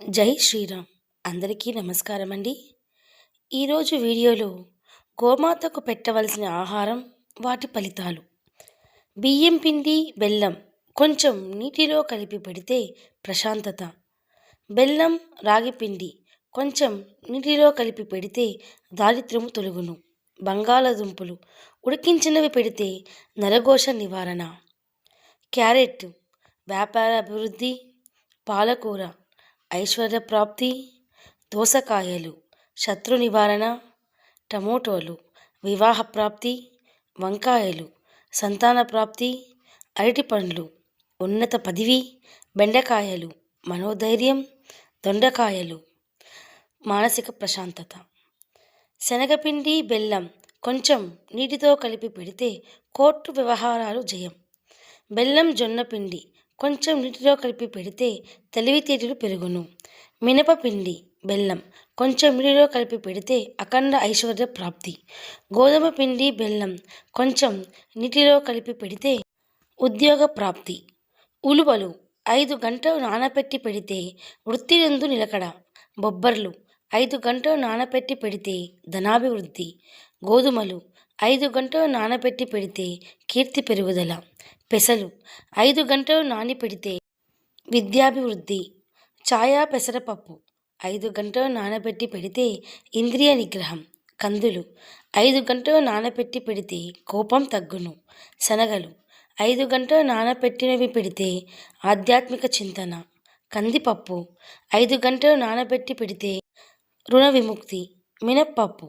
జై శ్రీరామ్. అందరికీ నమస్కారం అండి ఈరోజు వీడియోలో గోమాతకు పెట్టవలసిన ఆహారం వాటి ఫలితాలు. బియ్యం పిండి బెల్లం కొంచెం నీటిలో కలిపి పెడితే ప్రశాంతత. బెల్లం రాగి పిండి కొంచెం నీటిలో కలిపి పెడితే దారిద్ర్యము తొలుగును. బంగాళదుంపలు ఉడికించినవి పెడితే నరఘోష నివారణ. క్యారెట్ వ్యాపార అభివృద్ధి పాలకూర ఐశ్వర్య ప్రాప్తి దోసకాయలు శత్రు నివారణ టమోటోలు వివాహ ప్రాప్తి వంకాయలు సంతాన ప్రాప్తి అరటి పండ్లు ఉన్నత పదవి బెండకాయలు మనోధైర్యం దొండకాయలు మానసిక ప్రశాంతత. శనగపిండి బెల్లం కొంచెం నీటితో కలిపి పెడితే కోర్టు వ్యవహారాలు జయం. బెల్లం జొన్న పిండి కొంచెం నీటిలో కలిపి పెడితే తెలివితేటలు పెరుగును. మినపపిండి బెల్లం. కొంచెం నీటిలో కలిపి పెడితే అఖండ ఐశ్వర్య ప్రాప్తి. గోధుమ పిండి బెల్లం. కొంచెం నీటిలో కలిపి పెడితే ఉద్యోగ ప్రాప్తి. ఉలువలు. ఐదు గంటలు నానబెట్టి పెడితే వృత్తినందు నిలకడ. బొబ్బర్లు. ఐదు గంటలు నానబెట్టి పెడితే ధనాభివృద్ధి. గోధుమలు. ఐదు గంటలు నానబెట్టి పెడితే కీర్తి పెరుగుదల. పెసలు. ఐదు గంటలు నాని పెడితే విద్యాభివృద్ధి. ఛాయా పెసరపప్పు ఐదు గంటలు నానబెట్టి పెడితే ఇంద్రియ నిగ్రహం. కందులు. ఐదు గంటలు నానబెట్టి పెడితే కోపం తగ్గును. శనగలు. ఐదు గంటలు నానబెట్టినవి పెడితే ఆధ్యాత్మిక చింతన. కందిపప్పు. ఐదు గంటలు నానబెట్టి పెడితే రుణ విముక్తి. మినప్పప్పు.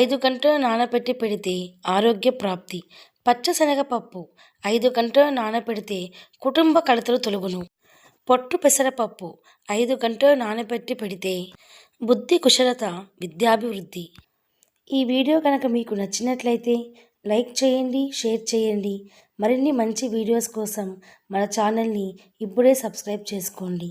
ఐదు గంటలు నానబెట్టి పెడితే ఆరోగ్య ప్రాప్తి. పచ్చశనగపప్పు ఐదు గంటలు నానబెడితే కుటుంబ కలతలు తొలగును. పొట్టు పెసరపప్పు. ఐదు గంటలు నానబెట్టి పెడితే బుద్ధి కుశలత విద్యాభివృద్ధి. ఈ వీడియో కనుక మీకు నచ్చినట్లయితే లైక్ చేయండి షేర్ చేయండి. మరిన్ని మంచి వీడియోస్ కోసం మన ఛానల్ని ఇప్పుడే సబ్స్క్రైబ్ చేసుకోండి.